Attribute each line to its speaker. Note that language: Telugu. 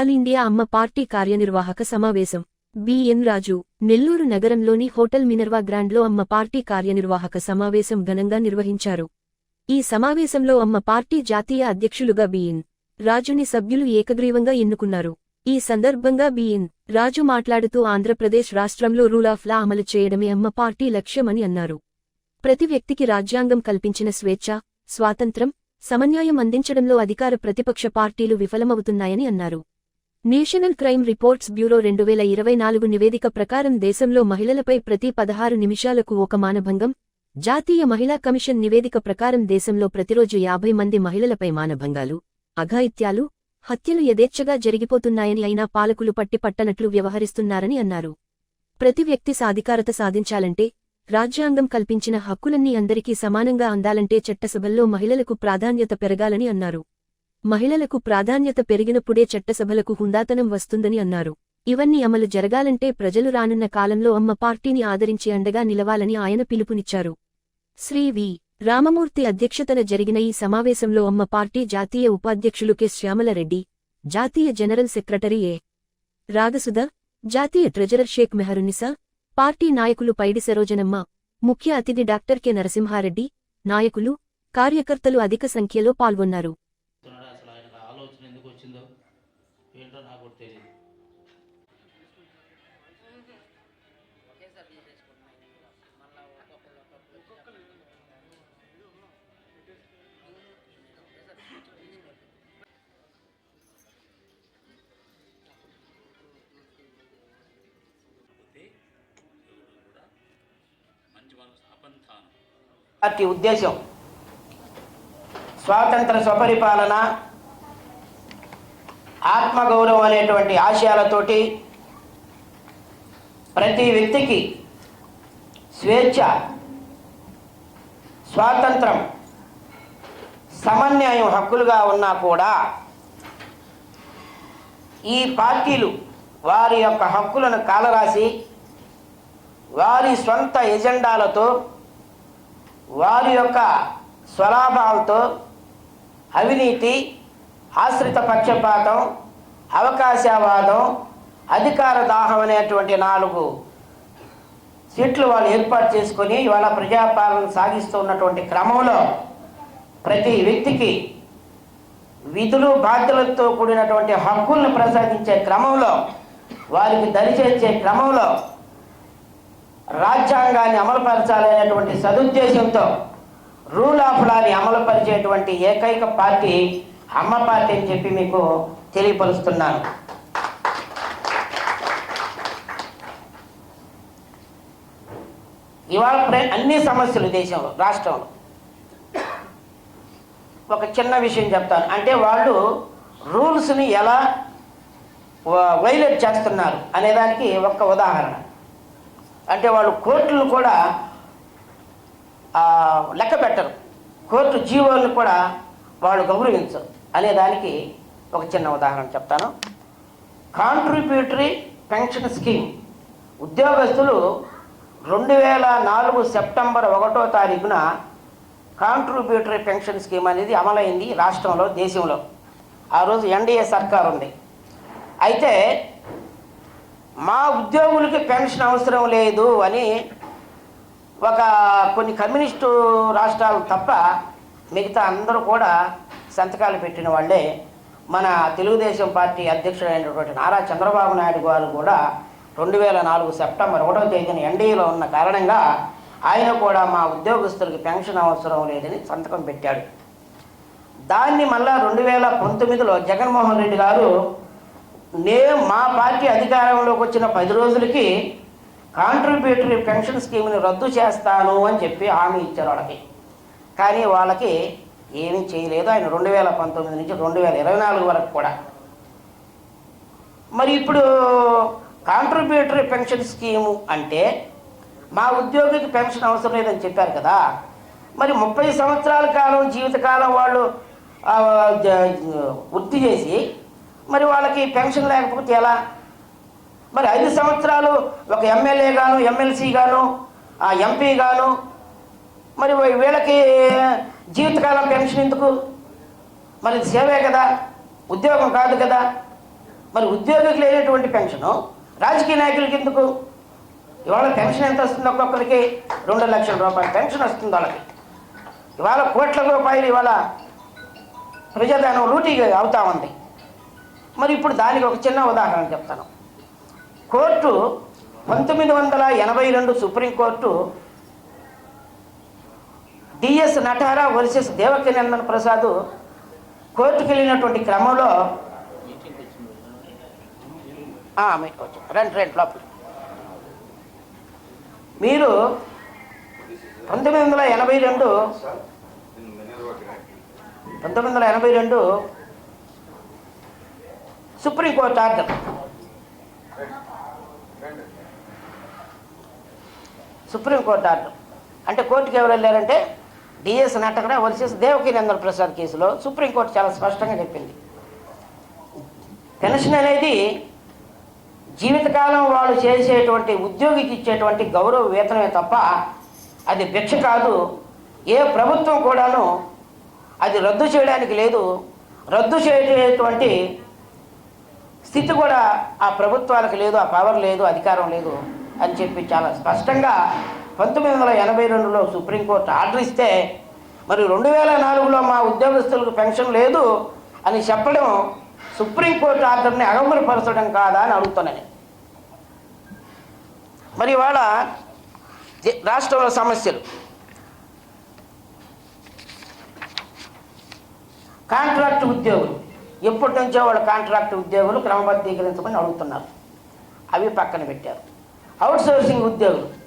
Speaker 1: ఆల్ ఇండియా అమ్మ పార్టీ కార్యనిర్వాహక సమావేశం. బిఎన్ రాజు నెల్లూరు నగరంలోని హోటల్ మినర్వా గ్రాండ్లో అమ్మ పార్టీ కార్యనిర్వాహక సమావేశం ఘనంగా నిర్వహించారు. ఈ సమావేశంలో అమ్మ పార్టీ జాతీయ అధ్యక్షులుగా బిఎన్ రాజుని సభ్యులు ఏకగ్రీవంగా ఎన్నుకున్నారు. ఈ సందర్భంగా బిఎన్ రాజు మాట్లాడుతూ ఆంధ్రప్రదేశ్ రాష్ట్రంలో రూల్ ఆఫ్ లా అమలు చేయడమే అమ్మ పార్టీ లక్ష్యమని అన్నారు. ప్రతి వ్యక్తికి రాజ్యాంగం కల్పించిన స్వేచ్ఛ స్వాతంత్రం సమన్యాయం అందించడంలో అధికార ప్రతిపక్ష పార్టీలు విఫలమవుతున్నాయని అన్నారు. నేషనల్ క్రైమ్ రిపోర్ట్స్ బ్యూరో రెండు వేల ఇరవై నాలుగు నివేదిక ప్రకారం దేశంలో మహిళలపై ప్రతి పదహారు నిమిషాలకు ఒక మానభంగం జాతీయ మహిళా కమిషన్ నివేదిక ప్రకారం దేశంలో ప్రతిరోజు యాభై మంది మహిళలపై మానభంగాలు అఘాయిత్యాలు హత్యలు యథేచ్ఛగా జరిగిపోతున్నాయని అయినా పాలకులు పట్టిపట్టనట్లు వ్యవహరిస్తున్నారని అన్నారు. ప్రతి వ్యక్తి సాధికారత సాధించాలంటే రాజ్యాంగం కల్పించిన హక్కులన్నీ అందరికీ సమానంగా అందాలంటే చట్టసభల్లో మహిళలకు ప్రాధాన్యత పెరగాలని అన్నారు. మహిళలకు ప్రాధాన్యత పెరిగినప్పుడే చట్టసభలకు హుందాతనం వస్తుందని అన్నారు. ఇవన్నీ అమలు జరగాలంటే ప్రజలు రానున్న కాలంలో అమ్మ పార్టీని ఆదరించి అండగా నిలవాలని ఆయన పిలుపునిచ్చారు. శ్రీ వి. రామమూర్తి అధ్యక్షతన జరిగిన ఈ సమావేశంలో అమ్మ పార్టీ జాతీయ ఉపాధ్యక్షులు కె. శ్యామలరెడ్డి జాతీయ జనరల్ సెక్రటరీ ఏ రాగసుధ జాతీయ ట్రెజరర్ షేక్ మెహరునిసా పార్టీ నాయకులు పైడి సరోజనమ్మ ముఖ్య అతిథి డాక్టర్ కె. నరసింహారెడ్డి నాయకులు కార్యకర్తలు అధిక సంఖ్యలో పాల్గొన్నారు.
Speaker 2: పార్టీ ఉద్దేశం. స్వాతంత్ర స్వపరిపాలన ఆత్మగౌరవం అనేటువంటి ఆశయాలతోటి ప్రతి వ్యక్తికి స్వేచ్ఛ స్వాతంత్రం సమన్యాయం హక్కులుగా ఉన్నా కూడా ఈ పార్టీలు వారి యొక్క హక్కులను కాలరాసి వారి సొంత ఎజెండాలతో వారి యొక్క స్వలాభాలతో అవినీతి ఆశ్రిత పక్షపాతం అవకాశవాదం అధికార దాహం అనేటువంటి నాలుగు సీట్లు వాళ్ళు ఏర్పాటు చేసుకొని ఇవాళ ప్రజాపాలన సాగిస్తూ ఉన్నటువంటి క్రమంలో ప్రతి వ్యక్తికి విధులు బాధ్యతలతో కూడినటువంటి హక్కులను ప్రసాదించే క్రమంలో వారికి దరిచేర్చే క్రమంలో రాజ్యాంగాన్ని అమలుపరచాలనేటువంటి సదుద్దేశంతో రూల్ ఆఫ్ లాని అమలుపరిచేటువంటి ఏకైక పార్టీ అమ్మ పార్టీ అని చెప్పి మీకు తెలియపరుస్తున్నాను. ఇవాళ అన్ని సమస్యలు దేశంలో రాష్ట్రంలో. ఒక చిన్న విషయం చెప్తాను. అంటే వాళ్ళు రూల్స్ని ఎలా వైలేట్ చేస్తున్నారు అనేదానికి ఒక్క ఉదాహరణ. అంటే వాళ్ళు కోర్టులు కూడా లెక్క పెట్టరు. కోర్టు జీవోలను కూడా వాళ్ళు గౌరవించరు. అనే దానికి ఒక చిన్న ఉదాహరణ చెప్తాను. Contributory pension scheme. ఉద్యోగస్తులు రెండు వేల నాలుగు సెప్టెంబర్ ఒకటో తారీఖున కాంట్రిబ్యూటరీ పెన్షన్ స్కీమ్ అనేది అమలైంది రాష్ట్రంలో దేశంలో. ఆ రోజు ఎన్డీఏ సర్కార్ ఉంది అయితే మా ఉద్యోగులకి పెన్షన్ అవసరం లేదు అని ఒక కొన్ని కమ్యూనిస్టు రాష్ట్రాలు తప్ప మిగతా అందరూ కూడా సంతకాలు పెట్టిన వాళ్ళే మన తెలుగుదేశం పార్టీ అధ్యక్షుడైనటువంటి నారా చంద్రబాబు నాయుడు గారు కూడా రెండు వేల నాలుగు సెప్టెంబర్ ఒకటో తేదీన ఎన్డీఏలో ఉన్న కారణంగా ఆయన కూడా మా ఉద్యోగస్తులకు పెన్షన్ అవసరం లేదని సంతకం పెట్టాడు. దాన్ని మళ్ళా రెండు వేల పంతొమ్మిదిలో జగన్మోహన్ రెడ్డి గారు నే మా పార్టీ అధికారంలోకి వచ్చిన పది రోజులకి కాంట్రిబ్యూటరీ పెన్షన్ స్కీమ్ని రద్దు చేస్తాను అని చెప్పి హామీ ఇచ్చారు వాళ్ళకి కానీ వాళ్ళకి ఏమీ చేయలేదు. ఆయన రెండు వేల పంతొమ్మిది నుంచి రెండు వేల ఇరవై నాలుగు వరకు కూడా. మరి ఇప్పుడు కాంట్రిబ్యూటరీ పెన్షన్ స్కీము అంటే మా ఉద్యోగికి పెన్షన్ అవసరం లేదని చెప్పారు కదా. మరి ముప్పై సంవత్సరాల కాలం జీవితకాలం వాళ్ళు వృత్తి చేసి మరి వాళ్ళకి పెన్షన్ లేకపోతే ఎలా? మరి ఐదు సంవత్సరాలు ఒక ఎమ్మెల్యే గాను ఎమ్మెల్సీ గాను ఆ ఎంపీ గాను మరి వీళ్ళకి జీవితకాలం పెన్షన్ ఎందుకు? మరి సేవే కదా ఉద్యోగం కాదు కదా. మరి ఉద్యోగికి లేనటువంటి పెన్షను రాజకీయ నాయకులకి ఎందుకు? ఇవాళ పెన్షన్ ఎంత వస్తుంది ఒక్కొక్కరికి? రెండు లక్షల రూపాయల పెన్షన్ వస్తుంది వాళ్ళకి. ఇవాళ కోట్ల రూపాయలు ఇవాళ ప్రజాధనం లూటీగా అవుతా ఉంది. మరి ఇప్పుడు దానికి ఒక చిన్న ఉదాహరణ చెప్తాను. కోర్టు పంతొమ్మిది వందల ఎనభై రెండు Supreme Court DS Natara versus Devaki Nandan Prasad కోర్టుకు వెళ్ళినటువంటి క్రమంలో
Speaker 3: రెండు వచ్చింది
Speaker 2: రండి రండి లోపల మీరు పంతొమ్మిది వందల ఎనభై రెండు పంతొమ్మిది వందల ఎనభై రెండు సుప్రీంకోర్టు ఆర్డర్. Supreme court order. అంటే కోర్టుకి ఎవరు వెళ్ళారంటే డిఎస్ నటకడ వర్సెస్ దేవకి నందన్ ప్రసాద్ కేసులో సుప్రీంకోర్టు చాలా స్పష్టంగా చెప్పింది. పెన్షన్ అనేది జీవితకాలం వాళ్ళు చేసేటువంటి ఉద్యోగికి ఇచ్చేటువంటి గౌరవ వేతనమే తప్ప అది భిక్ష కాదు. ఏ ప్రభుత్వం కూడాను అది రద్దు చేయడానికి లేదు. రద్దు చేసేటువంటి స్థితి కూడా ఆ ప్రభుత్వాలకు లేదు ఆ పవర్ లేదు అధికారం లేదు అని చెప్పి చాలా స్పష్టంగా పంతొమ్మిది వందల ఎనభై రెండులో సుప్రీంకోర్టు ఆర్డర్ ఇస్తే మరి రెండు వేల నాలుగులో మా ఉద్యోగస్తులకు పెన్షన్ లేదు అని చెప్పడం సుప్రీంకోర్టు ఆర్డర్ని అగమరపరచడం కాదా అని అడుగుతున్నాను మరి ఇవాళ రాష్ట్రంలో సమస్యలు. కాంట్రాక్ట్ ఉద్యోగులు. ఎప్పటి నుంచో వాళ్ళ కాంట్రాక్ట్ ఉద్యోగులు క్రమబద్ధీకరించమని అడుగుతున్నారు. అవి పక్కన పెట్టారు. అవుట్ సోర్సింగ్ ఉద్యోగులు.